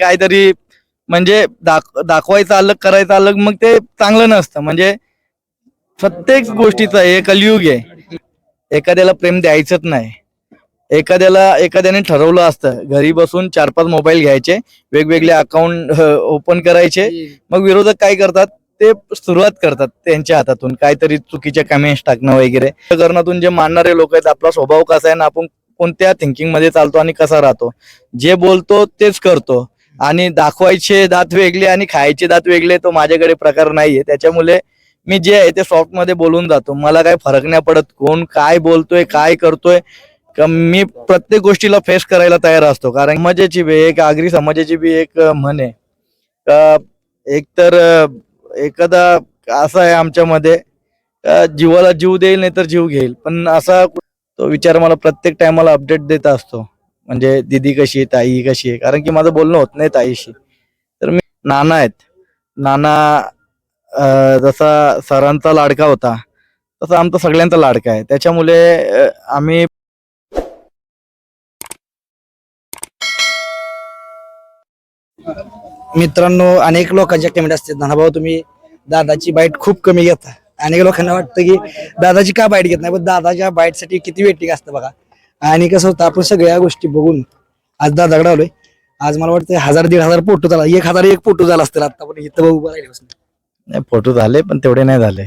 काहीतरी म्हणजे दाख दाखवायचं अलग करायचं अलग मग ते चांगलं नसतं. म्हणजे प्रत्येक गोष्टीचं हे कलियुग आहे. एखाद्याला प्रेम द्यायचंच नाही. एखाद्याला एखाद्याने ठरवलं असतं घरी बसून चार पाच मोबाईल घ्यायचे वेगवेगळे अकाउंट ओपन करायचे मग विरोधक काय करतात? ते सुरुवात करतात त्यांच्या हातातून काहीतरी चुकीच्या कमेंट्स टाकणं वगैरे. करणातून जे मानणारे लोक आहेत आपला स्वभाव कसा आहे ना आपण कोणत्या थिंकिंगमध्ये चालतो आणि कसा राहतो? जे बोलतो तेच करतो. आणि दाखवायचे दात वेगळे आणि खायचे दात वेगळे तो माझ्याकडे प्रकार नाहीये. त्याच्यामुळे मी जे आहे ते सॉफ्टमध्ये बोलून जातो. मला काही फरक नाही पडत कोण काय बोलतोय काय करतोय. का मी प्रत्येक गोष्टीला फेस करायला तयार असतो. कारण समाजाची बी एक आगरी समाजाची बी एक म्हणे म्हण आहे. का एखादा असा आहे आमच्यामध्ये. जीवाला जीव देईल नाही तर जीव घेईल. पण असा तो विचार मला प्रत्येक टायमाला अपडेट देत असतो. म्हणजे दिदी कशी आहे ताई कशी आहे? कारण की माझं बोलणं होत नाही ताईशी. तर मी नाना आहेत. नाना जसा सरांचा लाडका होता तसा आमचा सगळ्यांचा लाडका आहे. त्याच्यामुळे आम्ही मित्रांनो अनेक लोकांच्या कमेंट असतात ना भाऊ तुम्ही दादाची बाईट खूप कमी घेता. अनेक लोकांना वाटतं की दादाची का बाईट घेत नाही? पण दादाच्या बाईटसाठी किती वेटिंग असतं बघा. आणि कसं होतं आपण सगळ्या गोष्टी बघून आज दादाकडे आलोय आज मला वाटतं हजार दीड हजार फोटो झाला. एक हजार एक फोटो झाला असतील आता पण इथं उभं राहिले फोटो झाले पण तेवढे नाही झाले.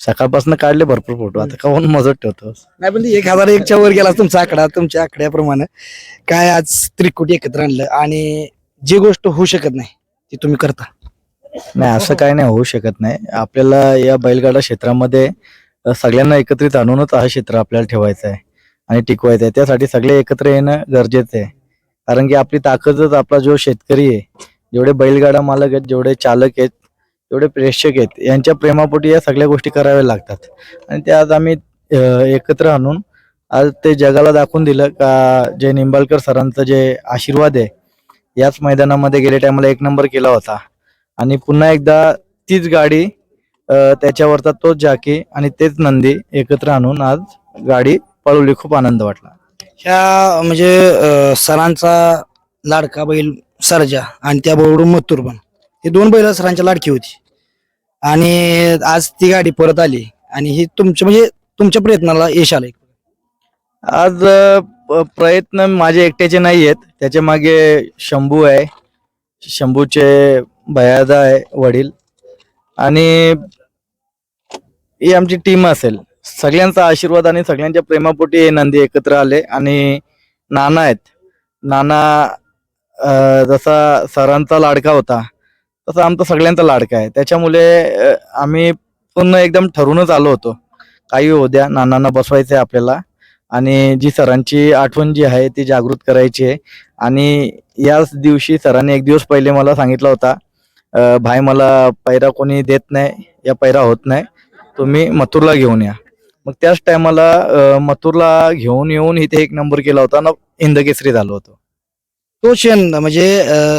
सकाळपासून काढले भरपूर फोटो आता काहून मजत ठेवतो नाही पण एक हजार एकच्या वर गेला तुमचा आकडा तुमच्या आकड्याप्रमाणे. काय आज त्रिकुटी एकत्र आणलं आणि जी गोष्ट होऊ शकत नाही ती तुम्ही करता. नाही असं काय नाही होऊ शकत नाही. आपल्याला या बैलगाडा क्षेत्रामध्ये सगळ्यांना एकत्रित आणूनच हा क्षेत्र आपल्याला ठेवायचं आहे. आणि टिकवायचं आहे. त्यासाठी सगळे एकत्र येणं गरजेचं आहे. कारण की आपली ताकदच आपला जो शेतकरी आहे जेवढे बैलगाडा मालक आहेत जेवढे चालक आहेत जेवढे प्रेक्षक आहेत यांच्या प्रेमापोटी या सगळ्या गोष्टी कराव्या लागतात. आणि ते आज आम्ही एकत्र आणून आज ते जगाला दाखवून दिलं का जे निंबाळकर सरांचं जे आशीर्वाद आहे याच मैदानामध्ये गेल्या टायमाला एक नंबर केला होता. आणि पुन्हा एकदा तीच गाडी त्याच्यावरचा तोच जाकी आणि तेच नंदी एकत्र आणून आज गाडी पळवली खूप आनंद वाटला. ह्या म्हणजे अं, सरांचा लाडका बैल सरजा आणि त्याबरोबर मथुर पण. हे दोन बैल सरांच्या लाडकी होती. आणि आज ती गाडी परत आली आणि ही तुमच्या म्हणजे तुमच्या प्रयत्नाला यश आलंय. आज अ, प- प्रयत्न माझे एकट्याचे नाही आहेत त्याच्यामागे शंभू आहे. शंभूचे भयादा आहे वडील. आणि ही आमची टीम असेल. सगळ्यांचा आशीर्वाद आणि सगळ्यांच्या प्रेमापोटी हे नंदी एकत्र आले आणि नाना आहेत. नाना जसा सरांचा लाडका होता तसा आमचा सगळ्यांचा लाडका आहे. त्याच्यामुळे आम्ही पुन्हा एकदम ठरूनच आलो होतो. काही होऊ द्या नानांना बसवायचं आहे आपल्याला आणि जी सरांची आठवण जी आहे ती जागृत करायची आहे. आणि याच दिवशी सरांनी एक दिवस पहिले मला सांगितलं होता भाई मला पैरा कोणी देत नाही या पैरा होत नाही तुम्ही मथुरला घेऊन या. मग त्याच टायमाला मथुरला घेऊन येऊन इथे एक नंबर केला होता ना इंदकेसरी झालो होतो. तो क्षण म्हणजे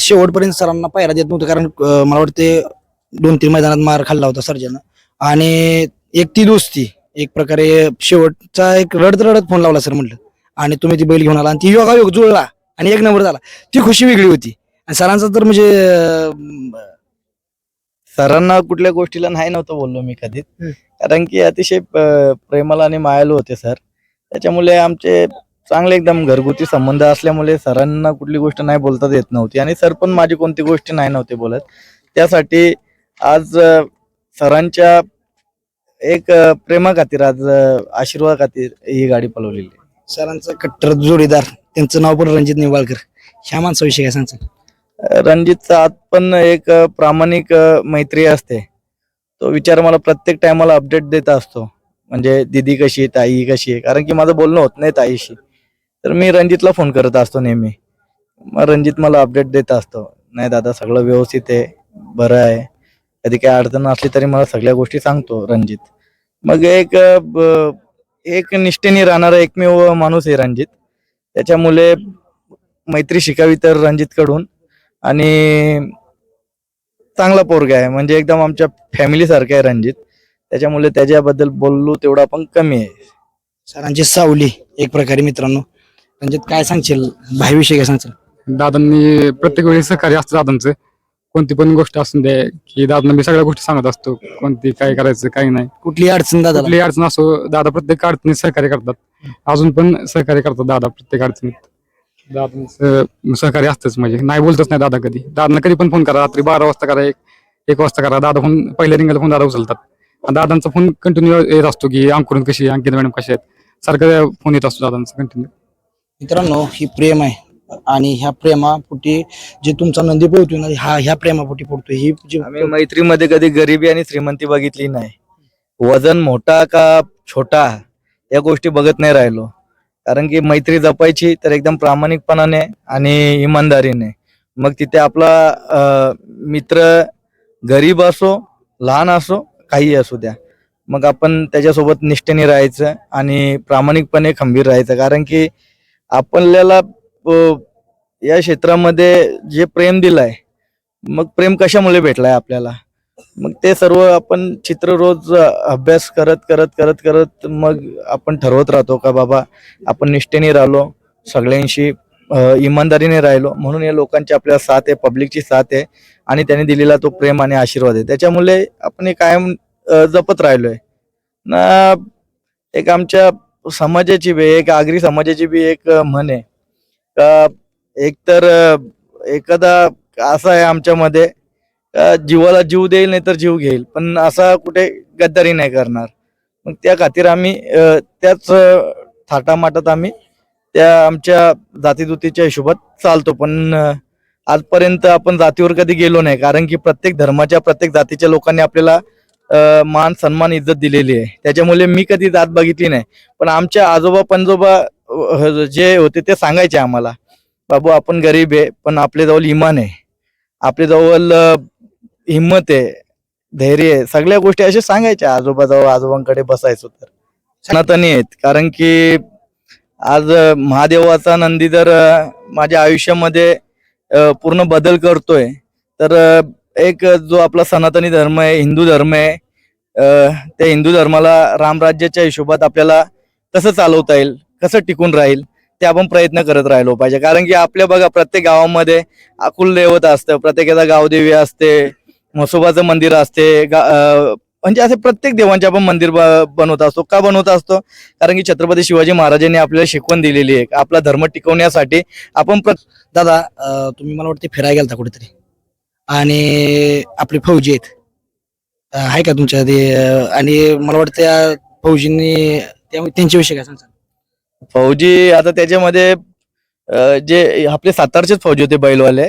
शेवटपर्यंत सरांना पायरा देत नव्हतं कारण मला वाटते दोन तीन मैदानात मार खाल्ला होता सर्जन. आणि एक ती दोस्ती एक प्रकारे शेवटचा एक रडत रडत फोन लावला सर म्हटलं. आणि तुम्ही ती बैल घेऊन आला आणि ती योगायोग जुळला आणि एक नंबर झाला. ती खुशी वेगळी होती. आणि सरांचा तर म्हणजे सरांना कुठल्या गोष्टीला नाही नव्हतं बोललो मी कधीच. कारण की अतिशय प्रेमाला आणि मायालू होते सर. त्याच्यामुळे आमचे चांगले एकदम घरगुती संबंध असल्यामुळे सरांना कुठली गोष्ट नाही बोलताच येत नव्हती. आणि सर पण माझी कोणती गोष्टी नाही नव्हते बोलत. त्यासाठी आज सरांच्या एक प्रेमा खातीर आज आशीर्वाद खातीर ही गाडी पळवलेली आहे. सरांचा कट्टर जोडीदार त्यांचं नाव पण रणजित निंबाळकर. ह्या माणसाविषयी काय सांगचं रणजितचा आत पण एक प्रामाणिक मैत्री असते. तो विचार मला प्रत्येक टायमाला अपडेट देत असतो. म्हणजे दिदी कशी आहे ताई कशी आहे? कारण की माझं बोलणं होत नाही ताईशी. तर मी रणजितला फोन करत असतो नेहमी. मग रणजित मला अपडेट देत असतो. नाही दादा सगळं व्यवस्थित आहे. बरं आहे. कधी काही अडचण असली तरी मला सगळ्या गोष्टी सांगतो रणजित. मग एक एक निष्ठेने राहणारा एकमेव माणूस आहे रणजित. त्याच्यामुळे मैत्री शिकावी तर रणजितकडून. आणि चांगला पोरगा आहे. म्हणजे एकदम आमच्या फॅमिली सारखा आहे रणजित. त्याच्यामुळे त्याच्याबद्दल बोललो तेवढा पण कमी आहे. सरांची सावली एक प्रकारे मित्रांनो. रणजित काय सांगशील? भाईविषयी काय सांगशील? दादांनी प्रत्येक वेळी सहकार्य असतं दादांचं. कोणती पण गोष्ट असून दे की दादांना मी सगळ्या गोष्टी सांगत असतो. कोणती काय करायचं काय नाही. कुठली अडचण दादा कुठली अडचण असो दादा प्रत्येक अडचणीत सहकार्य करतात. अजून पण सहकार्य करतात दादा प्रत्येक अडचणीत. दादांचं सहकार्य असतंच म्हणजे. नाही बोलतच नाही दादा कधी. दादांना कधी पण फोन करा. रात्री बारा वाजता करा एक एक वाजता करा. दादा फोन पहिल्या रिंगाला फोन दादा उचलतात. आणि दादांचा फोन कंटिन्यू येत असतो की अंकुरन कशी आहे, अंकित मॅडम कशी आहेत? सारखं फोन येत असतो दादांचा कंटिन्यू मित्रांनो ही प्रेम आहे. आणि ह्या प्रेमापोटी जे तुमचा नंदी पळतोय ना हा ह्या प्रेमापोटी पडतोय. ही जी आम्ही मैत्रीमध्ये कधी गरिबी आणि श्रीमंती बघितली नाही. वजन मोठा का छोटा या गोष्टी बघत नाही राहिलो. कारण की मैत्री जपायची तर एकदम प्रामाणिकपणाने आणि इमानदारीने. मग तिथे आपला मित्र गरीब असो लहान असो काही असू द्या. मग आपण त्याच्यासोबत निष्ठेने राहायचं आणि प्रामाणिकपणे खंबीर राहायचं. कारण की आपल्याला या क्षेत्रामध्ये जे प्रेम दिलंय मग प्रेम कशामुळे भेटलाय आपल्याला? मग ते सर्व आपण चित्र रोज अभ्यास करत करत करत करत मग आपण ठरवत राहतो का बाबा आपण निष्ठेने राहिलो सगळ्यांशी इमानदारीने राहिलो. म्हणून या लोकांची आपल्याला साथ आहे पब्लिकची साथ आहे आणि त्यांनी दिलेला तो प्रेम आणि आशीर्वाद आहे. त्याच्यामुळे आपण कायम जपत राहिलोय. ना एक आमच्या समाजाची बी एक आगरी समाजाची बी एक म्हण आहे. का एकतर एखादा असा आहे आमच्यामध्ये जीवाला जीव देईल नाही तर जीव घेईल. पण असा कुठे गद्दारी नाही करणार. मग त्या खातीर आम्ही त्याच थाटामाटात आम्ही त्या आमच्या जातीदुतीच्या हिशोबात चालतो. पण आजपर्यंत आपण जातीवर कधी गेलो नाही. कारण की प्रत्येक धर्माच्या प्रत्येक जातीच्या लोकांनी आपल्याला मान सन्मान इज्जत दिलेली आहे. त्याच्यामुळे मी कधी जात बघितली नाही. पण आमच्या आजोबा पंजोबा जे होते ते सांगायचे आम्हाला बाबू आपण गरीब आहे पण आपल्याजवळ इमान आहे. आपल्याजवळ हिंमत आहे धैर्य आहे. सगळ्या गोष्टी अशा सांगायच्या आजोबाजवळ आजोबांकडे बसायचो तर. सनातनी आहेत. कारण की आज महादेवाचा नंदी जर माझ्या आयुष्यामध्ये पूर्ण बदल करतोय तर एक जो आपला सनातनी धर्म आहे हिंदू धर्म आहे त्या हिंदू धर्माला रामराज्याच्या हिशोबात आपल्याला कसं चालवता येईल कसं टिकून राहील ते आपण प्रयत्न करत राहिलो पाहिजे. कारण की आपल्या बघा प्रत्येक गावामध्ये अकुल दैवत असतं प्रत्येकाचा गावदेवी असते म्हसोबाचं मंदिर असते म्हणजे असे प्रत्येक देवांचे आपण मंदिर बनवत असतो. का बनवत असतो? कारण की छत्रपती शिवाजी महाराजांनी आपल्याला शिकवण दिलेली आहे. आपला धर्म टिकवण्यासाठी आपण दादा तुम्ही मला वाटते फिरायला गेलता कुठेतरी. आणि आपले फौजी आहेत. आहे का तुमच्या ते आणि मला वाटतं त्या फौजींनी त्या- त्यांच्याविषयी काय सांगता? फौजी आता त्याच्यामध्ये जे आपले सातारचेच फौजी होते बैलवाले.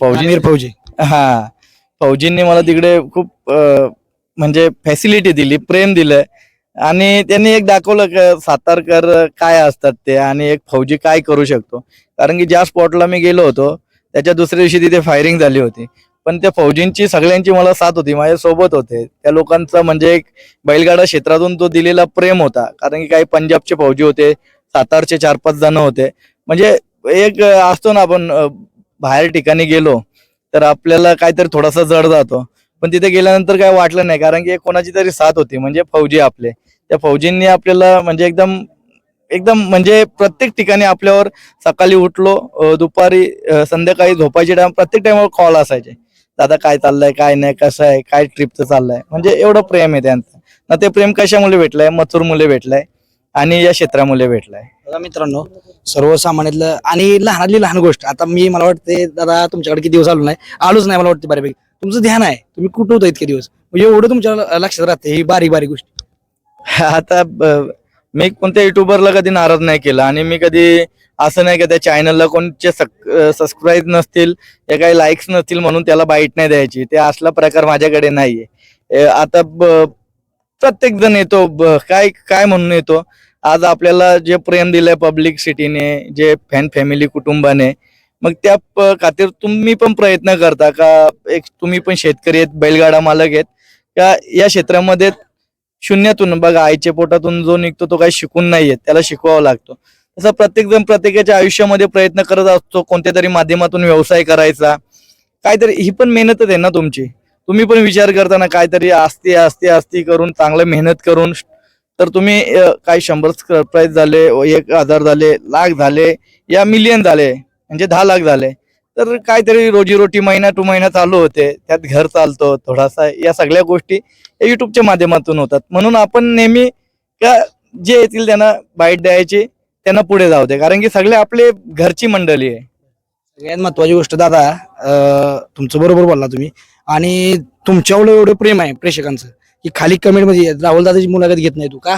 फौजी फौजी. हा. फौजींनी मला तिकडे खूप म्हणजे फॅसिलिटी दिली प्रेम दिलं. आणि त्यांनी एक दाखवलं का सातारकर काय असतात ते आणि एक फौजी काय करू शकतो. कारण की ज्या स्पॉटला मी गेलो होतो त्याच्या दुसऱ्या दिवशी तिथे फायरिंग झाली होती. पण त्या फौजींची सगळ्यांची मला साथ होती माझ्या सोबत होते. त्या लोकांचा म्हणजे एक बैलगाडा क्षेत्रातून तो दिलेला प्रेम होता. कारण की काही पंजाबचे फौजी होते सातारचे चार पाच जण होते. म्हणजे एक असतो ना आपण बाहेर ठिकाणी गेलो तर आपल्याला काहीतरी थोडासा जड जातो. पण तिथे गेल्यानंतर काय वाटलं नाही कारण की कोणाची तरी साथ होती म्हणजे फौजी आपले. त्या फौजींनी आपल्याला म्हणजे एकदम एकदम म्हणजे प्रत्येक ठिकाणी आपल्यावर सकाळी उठलो दुपारी संध्याकाळी झोपायचे टाइम प्रत्येक टाइमवर कॉल असायचे. दादा काय चाललंय काय नाही कसं आहे काय ट्रिपचं चाललंय. म्हणजे एवढं प्रेम आहे त्यांचं. ना ते प्रेम कशामुळे भेटलंय? मथुर मुले भेटलंय. आणि या क्षेत्रामुळे भेटलंय. बघा मित्रांनो सर्वसामान्यातलं आणि लहानातली लहान गोष्ट आता मी मला वाटते दादा तुमच्याकडे किती दिवस आलो नाही. आलोच नाही मला वाटते बऱ्यापैकी. तुमचं ध्यान आहे तुम्ही कुठं होतं इतके दिवस? म्हणजे एवढं तुमच्या लक्षात राहते ही बारीक बारीक गोष्ट. आता ब- मी कोणत्या युट्यूबरला कधी नाराज नाही केला आणि मी कधी असं नाही का त्या चॅनलला कोणचे सबस्क्राईब नसतील या काही लाईक्स नसतील म्हणून त्याला बाईट नाही द्यायची. ते असला प्रकार माझ्याकडे नाहीये. ए, आता ब- प्रत्येक जण येतो ब- काय काय म्हणून येतो? आज आपल्याला जे प्रेम दिलंय पब्लिक सिटीने जे फॅन फॅमिली कुटुंबाने मग त्या खातीर तुम्ही पण प्रयत्न करता का एक तुम्ही पण शेतकरी आहेत बैलगाडा मालक आहेत का या क्षेत्रामध्ये शून्यातून बघा आईच्या पोटातून जो निघतो तो काही शिकून नाहीये त्याला शिकवावा लागतो. तसं प्रत्येक जण प्रत्येकाच्या आयुष्यामध्ये प्रयत्न करत असतो कोणत्या तरी माध्यमातून व्यवसाय करायचा. काहीतरी ही पण मेहनतच आहे ना तुमची. तुम्ही पण विचार करताना काहीतरी असती असती असती करून चांगलं मेहनत करून तर तुम्ही काही शंभर प्राईज झाले एक हजार झाले लाख झाले या मिलियन झाले म्हणजे दहा लाख झाले. तर काहीतरी रोजीरोटी महिना टू महिना चालू होते त्यात घर चालतो थोडासा या सगळ्या गोष्टी या युट्यूबच्या माध्यमातून होतात. म्हणून आपण नेहमी का जे येतील त्यांना बाईट द्यायची त्यांना पुढे जाऊ दे. कारण की सगळे आपले घरची मंडळी आहे. सगळ्यात महत्वाची गोष्ट दादा तुमचं बरोबर बोलला तुम्ही. आणि तुमच्यावर एवढं प्रेम आहे प्रेक्षकांचं. की खाली कमेंटमध्ये राहुल दादाची मुलाखत घेत नाही तू का?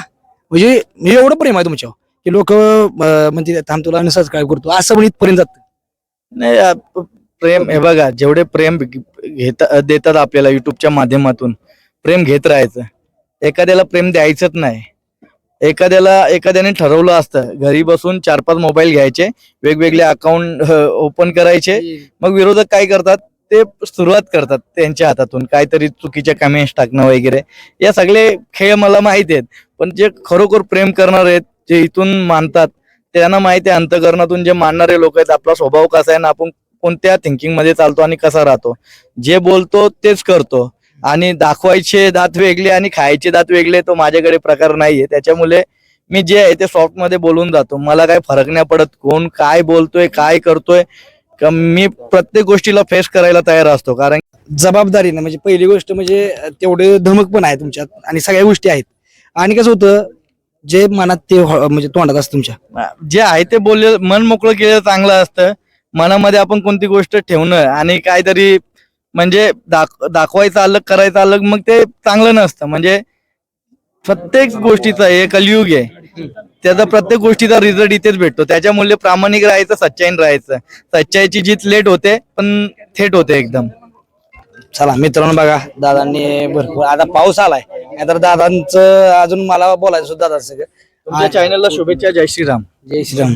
म्हणजे हे एवढं प्रेम आहे तुमच्यावर की लोक म्हणजे थांब तुला सबस्क्राईब करतो. असं पण इथपर्यंत जात. नाही प्रेम हे बघा जेवढे प्रेम घेत देतात आपल्याला युट्यूबच्या माध्यमातून प्रेम घेत राहायचं. एखाद्याला प्रेम द्यायचंच नाही. एखाद्याला एखाद्याने ठरवलं असतं घरी बसून चार पाच मोबाईल घ्यायचे वेगवेगळे अकाउंट ओपन करायचे. मग विरोधक काय करतात? ते सुरुवात करतात त्यांच्या हातातून काहीतरी चुकीच्या कमेंट्स टाकणं वगैरे. या सगळे खेळ मला माहिती आहेत पण जे खरोखर प्रेम करणार आहेत जे इथून मानतात त्यांना माहिती आहे अंतकरणातून जे मानणारे लोक आहेत आपला स्वभाव कसा आहे ना आपण कोणत्या थिंकिंगमध्ये चालतो आणि कसा राहतो. जे बोलतो तेच करतो. आणि दाखवायचे दात वेगळे आणि खायचे दात वेगळे तो माझ्याकडे प्रकार नाहीये. त्याच्यामुळे मी जे आहे ते सॉफ्टमध्ये बोलून जातो. मला काय फरक नाही पडत कोण काय बोलतोय काय करतोय. मी प्रत्येक गोष्टीला फेस करायला तयार असतो. कारण जबाबदारीनं म्हणजे पहिली गोष्ट म्हणजे तेवढे धमक पण आहे तुमच्यात आणि सगळ्या गोष्टी आहेत. आणि कसं होतं जे मनात ते हो, म्हणजे तोंडात असतं तुमच्या. जे आहे ते बोलले मन मोकळं केलेलं चांगलं असतं. मनामध्ये आपण कोणती गोष्ट ठेवणं आणि काहीतरी म्हणजे दाख दाखवायचं अलग करायचं अलग मग ते चांगलं नसतं. म्हणजे प्रत्येक गोष्टीचं हे कलियुग आहे. त्याचा प्रत्येक गोष्टीचा रिझल्ट इथेच भेटतो. त्याच्यामुळे प्रामाणिक राहायचं सच्चाईन राहायचं. सच्चाईची जीत लेट होते पण थेट होते एकदम. चला मित्रांनो बघा दादांनी भरपूर आता पाऊस आलाय. नाहीतर दादांचं अजून मला बोलायचं सुद्धा दादा सगळं. तुमच्या चॅनलला शुभेच्छा जय श्रीराम. जय श्रीराम.